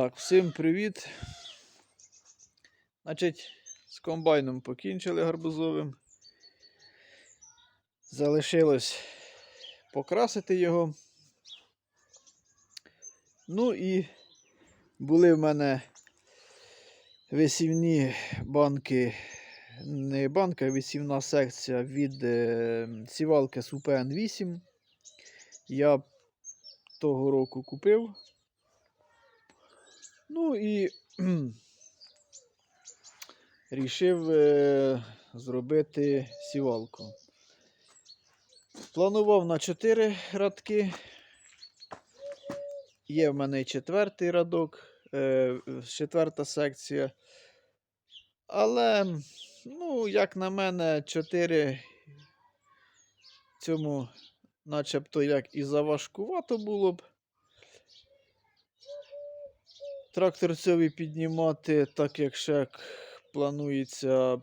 Так, всім привіт. Значить, з комбайном покінчили гарбузовим. Залишилось покрасити його. Ну і були в мене висівні банки, не банка, а висівна секція від е, сівалки СУПН 8. Я того року купив. Ну і рішив е, зробити сівалку. Планував на 4 радки. Є в мене четвертий радок, е, четверта секція. Але, ну, як на мене, 4 цьому начебто як і заважкувато було б. Трактор цьовий піднімати, так як ще планується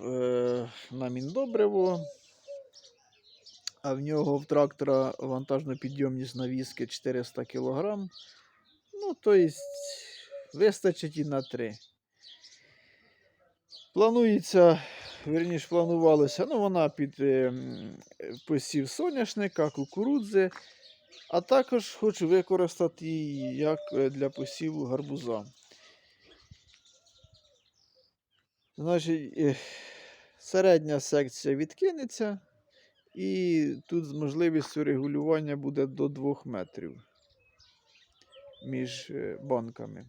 е, на міндобриво. А в нього в трактора вантажна підйомність навіски 400 кг. Ну, тобто, вистачить і на 3. Планується, верніше, планувалося, ну, вона під е, посів соняшника, кукурудзи. А також хочу використати її як е, для посіву гарбуза. Значить, е, середня секція відкинеться, і тут з можливістю регулювання буде до 2 метрів між е, банками.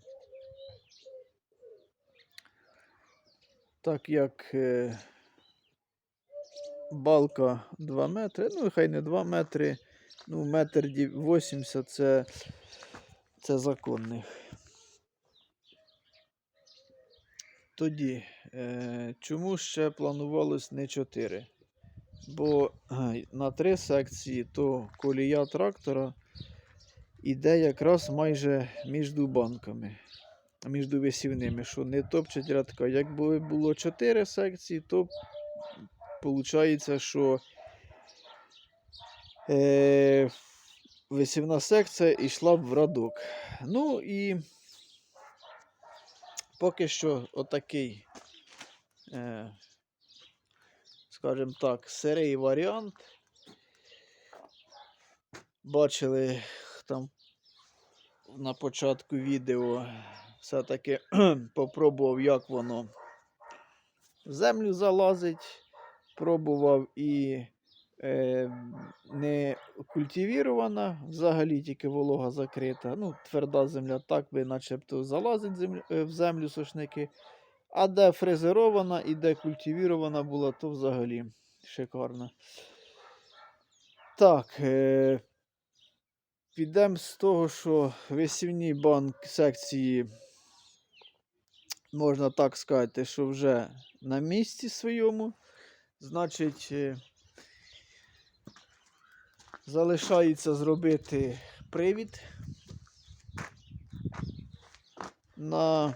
Так як балка 2 метри, ну хай не 2 метри, ну метр 80 це, це законних. Тоді, е, чому ще планувалось не 4? Бо ай, на 3 секції то колія трактора іде якраз майже між банками, між висівними, що не топчать рядка. Якби було 4 секції, то виходить, що е, висівна секція йшла б в радок. Ну і поки що отакий, е, скажімо так, сирий варіант. Бачили там на початку відео, все-таки попробував, як воно в землю залазить. Пробував і не культивірована, взагалі тільки волога закрита. Ну, тверда земля так би начебто залазить землю, е, в землю сушники. А де фрезерована і де культивірована була, то взагалі шикарно. Так, е, підемо з того, що висівні банк секції, можна так сказати, що вже на місці своєму. Значить, е, залишається зробити привід на.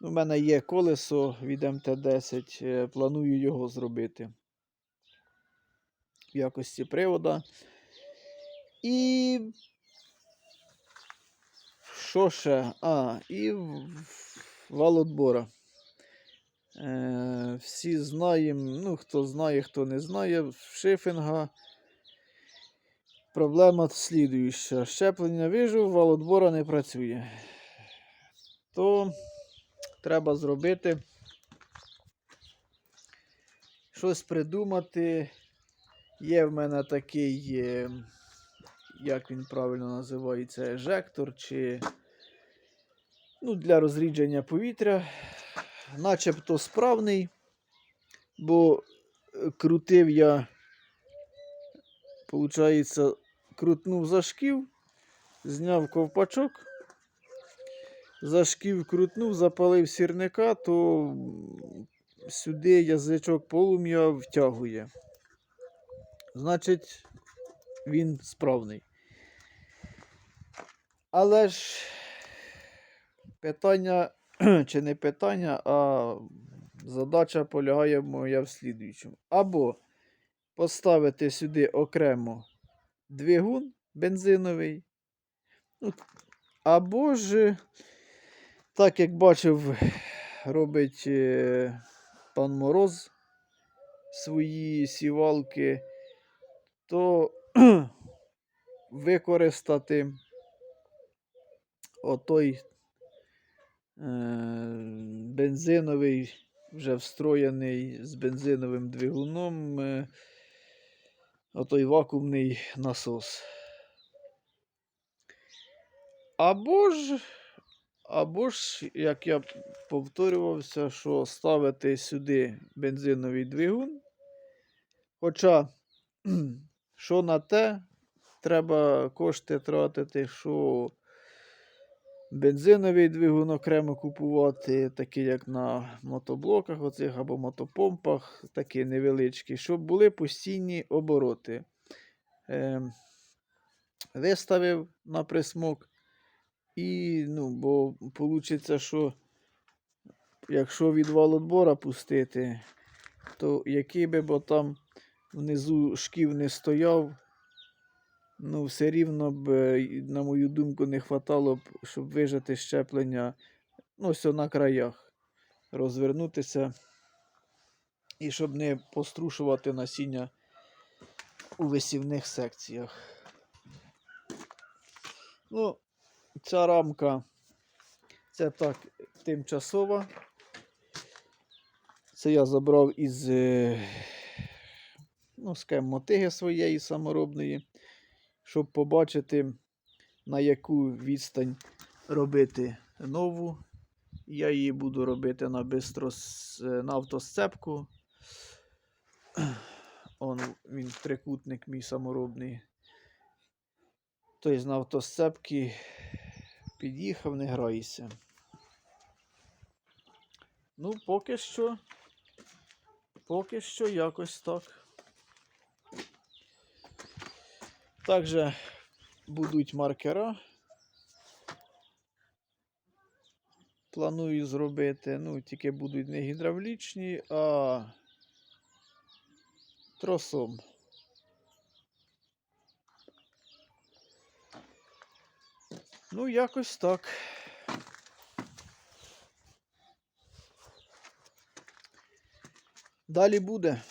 У мене є колесо від МТ-10, е, планую його зробити в якості привода. І. Що ще? А, і вал отбора. Е, всі знаємо, ну хто знає, хто не знає, шифінга проблема слідуюча. Щеплення вижив, вал отбора не працює. То треба зробити щось придумати. Є в мене такий, е, як він правильно називається, ежектор чи ну, для розрідження повітря начебто справний, бо е, крутив я, виходить, крутнув за шків, зняв ковпачок, за шків крутнув, запалив сірника, то сюди язичок полум'я втягує. Значить, він справний. Але ж питання чи не питання, а задача полягає моя в слідуючому. Або поставити сюди окремо двигун бензиновий, ну, Або ж, так як бачив, робить е, пан Мороз свої сівалки, то використати отой е, бензиновий, вже встроєний з бензиновим двигуном, е, отой вакуумний насос. Або ж, або ж, як я повторювався, що ставити сюди бензиновий двигун. Хоча, що на те, треба кошти тратити, що бензиновий двигун окремо купувати, такий як на мотоблоках оцих або мотопомпах, такі невеличкі, щоб були постійні обороти. Ем, виставив на присмок. І, ну, бо вийде, що якщо відвал отбора пустити, то який би бо там внизу шків не стояв, ну, все рівно б, е, на мою думку, не хватало б, щоб вижати щеплення ну, ось на краях, розвернутися і щоб не пострушувати насіння у висівних секціях. Ну, ця рамка це так тимчасова. Це я забрав із е, ну, схем мотиги своєї саморобної, щоб побачити, на яку відстань робити нову. Я її буду робити на бистро на автосцепку. Он він трикутник мій саморобний. Тобто на автосцепки під'їхав, не грайся. Ну, поки що. Поки що якось так. Також будуть маркера. Планую зробити, ну, тільки будуть не гідравлічні, а тросом. Ну, якось так. Далі буде.